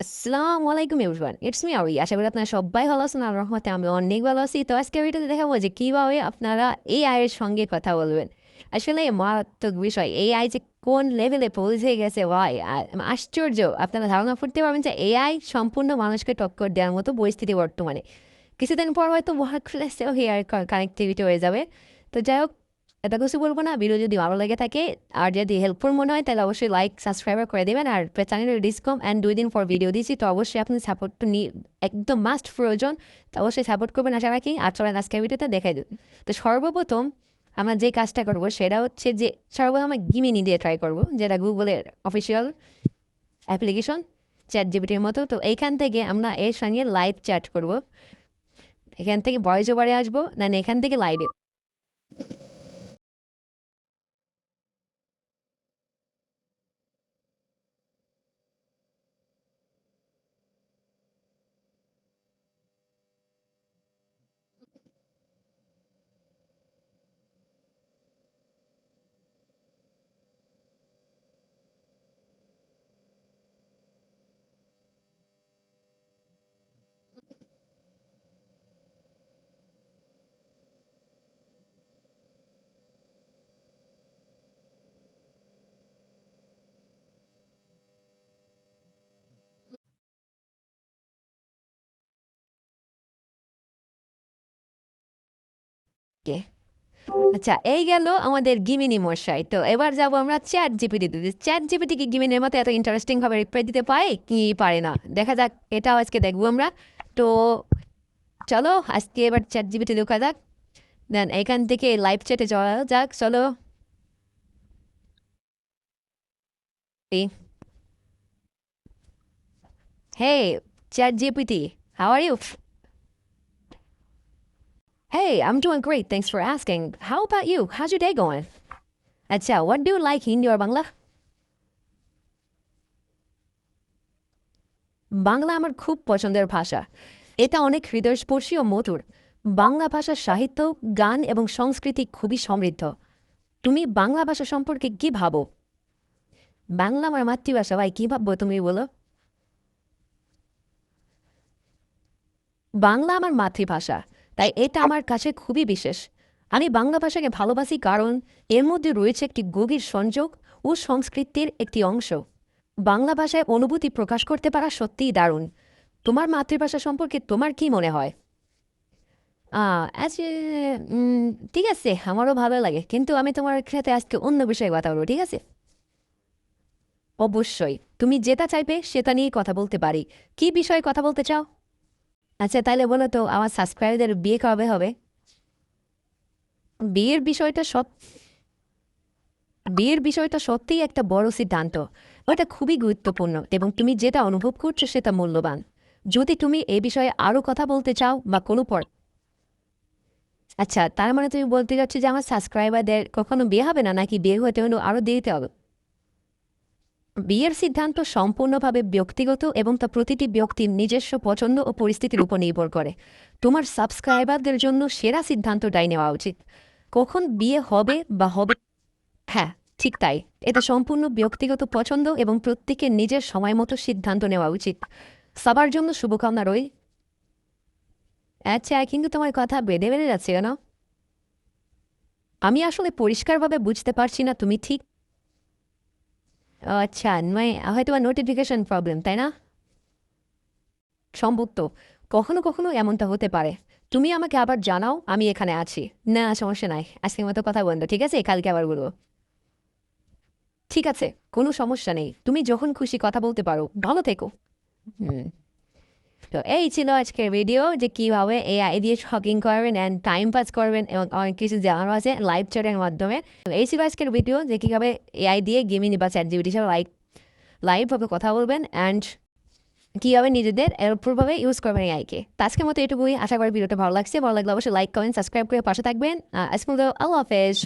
আসসালামু আলাইকুম everyone it's me আউরি আশা করি আপনারা সবাই ভালো আছেন। আর রহমতে আমি অনেক ভালো আছি। তো আজকে ভিডিওতে দেখাবো যে কীভাবে আপনারা এআই এর সঙ্গে কথা বলবেন। আসলে মারাত্মক বিষয় এআই যে কোন লেভেলে পৌঁছে গেছে ওয়াই আশ্চর্য, আপনারা ধারণা করতে পারবেন যে এ এআই সম্পূর্ণ মানুষকে টক্কর দেওয়ার মতো পরিস্থিতি বর্তমানে। কিছুদিন পর হয়তো ওয়ার্কপ্লেসেও হেয়ার কানেক্টিভিটি হয়ে যাবে। তো যাই হোক এটা কিছু বলব না। ভিডিও যদি ভালো লেগে থাকে আর যদি হেল্পফুল মনে হয়, তাহলে অবশ্যই লাইক সাবস্ক্রাইব করে দেবেন। আর চ্যানেলের ডিসকম অ্যান্ড দুই দিন পর ভিডিও দিয়েছি তো অবশ্যই আপনি সাপোর্ট নিয়ে একদম মাস্ট প্রয়োজন। তো অবশ্যই সাপোর্ট করবেন আশা রাখি। আর চলেন আজকে ভিডিওতে দেখাই দেবেন তো সর্বপ্রথম আমরা যে কাজটা করব, সেটা হচ্ছে যে সর্বপ্রথম আমরা গিমিনি দিয়ে ট্রাই করব, যেটা গুগলের অফিসিয়াল অ্যাপ্লিকেশন চ্যাট জিবিটির মতো। তো এইখান থেকে আমরা এর সঙ্গে লাইভ চ্যাট করব। এখান থেকে ভয়েস ওভারে আসব দেন এখান থেকে লাইভে কে? আচ্ছা এই গেল আমাদের গিমিনি মশাই। তো এবার যাব আমরা চ্যাট জিপিটি দিতে চ্যাট জিপিটি কি গিমিনের মতো এত ইন্টারেস্টিং ভাবে রিপ্লাই দিতে পারে? কি পারে না? দেখা যাক এটাও আজকে দেখব আমরা। তো চলো আজকে এবার চ্যাট জিপিটি দেখা যাক। দেন এখান থেকে লাইভ চ্যাটে যাওয়া যাক চলো। Hey, ChatGPT, how are you? Hey, I'm doing great. Thanks for asking. How about you? How's your day going? Acha, what do you like in your Bangla? Bangla আমার খুব পছন্দের ভাষা এটা অনেক হৃদয়স্পর্শী ও মধুর বাংলা ভাষার সাহিত্য গান এবং সংস্কৃতি খুবই সমৃদ্ধ তুমি বাংলা ভাষা সম্পর্কে কি ভাবো বাংলা আমার মাতৃভাষা ভাই কি ভাববো তুমি বলো বাংলা আমার মাতৃভাষা তাই এটা আমার কাছে খুবই বিশেষ। আমি বাংলা ভাষাকে ভালোবাসি কারণ এর মধ্যে রয়েছে একটি গভীর সংযোগ ও সংস্কৃতির একটি অংশ। বাংলা ভাষায় অনুভূতি প্রকাশ করতে পারা সত্যিই দারুণ। তোমার মাতৃভাষা সম্পর্কে তোমার কি মনে হয়? আহ, আচ্ছা, ঠিক আছে আমারও ভালো লাগে। কিন্তু আমি তোমার সাথে আজকে অন্য বিষয়ে কথা বলব ঠিক আছে? অবশ্যই। তুমি যেটা চাইবে সেটা নিয়েই কথা বলতে পারি। কি বিষয়ে কথা বলতে চাও? আচ্ছা তাহলে বলো তো, আমার সাবস্ক্রাইবারদের বিয়ে কবে হবে? বিয়ের বিষয়টা সব বিয়ের বিষয়টা সত্যিই একটা বড় সিদ্ধান্ত। ওটা খুবই গুরুত্বপূর্ণ এবং তুমি যেটা অনুভব করছ সেটা মূল্যবান। যদি তুমি এ বিষয়ে আরও কথা বলতে চাও বা কোনো পর আচ্ছা তার মানে তুমি বলতে চাচ্ছো যে আমার সাবস্ক্রাইবারদের কখনো বিয়ে হবে না, নাকি বিয়ে হতে হলেও আরও দেরিতে হবে? বিয়ের সিদ্ধান্ত সম্পূর্ণভাবে ব্যক্তিগত এবং তা প্রতিটি ব্যক্তির নিজস্ব পছন্দ ও পরিস্থিতির উপর নির্ভর করে। তোমার সাবস্ক্রাইবারদের জন্য সেরা সিদ্ধান্তটাই নেওয়া উচিত। কখন বিয়ে হবে বা হবে হ্যাঁ ঠিক তাই। এটা সম্পূর্ণ ব্যক্তিগত পছন্দ এবং প্রত্যেকের নিজের সময় মতো সিদ্ধান্ত নেওয়া উচিত। সবার জন্য শুভকামনা রই আচ্ছা কিন্তু তোমার কথা বেড়ে বেড়ে যাচ্ছে কেন? আমি আসলে পরিষ্কারভাবে বুঝতে পারছি না, তুমি ঠিক আচ্ছা নয়, হয়তো বা নোটিফিকেশন প্রবলেম তাই না? সম্ভব তো। কখনো কখনো এমনটা হতে পারে। তুমি আমাকে আবার জানাও, আমি এখানে আছি। না, সমস্যা নাই। আজকের মতো কথা বন্ধ, ঠিক আছে? কালকে আবার বলব। ঠিক আছে, কোনো সমস্যা নেই। তুমি যখন খুশি কথা বলতে পারো। ভালো থেকো। হুম। তো এই ছিল আজকের ভিডিও যে কীভাবে এআই দিয়ে শকিং করবেন অ্যান্ড টাইম পাস করবেন এবং অনেক কিছু জানানো আছে লাইভ চ্যাটের মাধ্যমে। তো এই ছিল আজকের ভিডিও যে কীভাবে এআই দিয়ে গেমিং বা চ্যাট জিবিটির সাথে লাইভ লাইভভাবে কথা বলবেন অ্যান্ড কীভাবে নিজেদের এরপরভাবে ইউজ করবেন এআইকে তো আজকের মতো এটুকুই। আশা করি ভিডিওটা ভালো লাগছে। ভালো লাগলে অবশ্যই লাইক কমেন্ট সাবস্ক্রাইব করে পাশে থাকবেন। মতো আল্লাহ হাফেজ।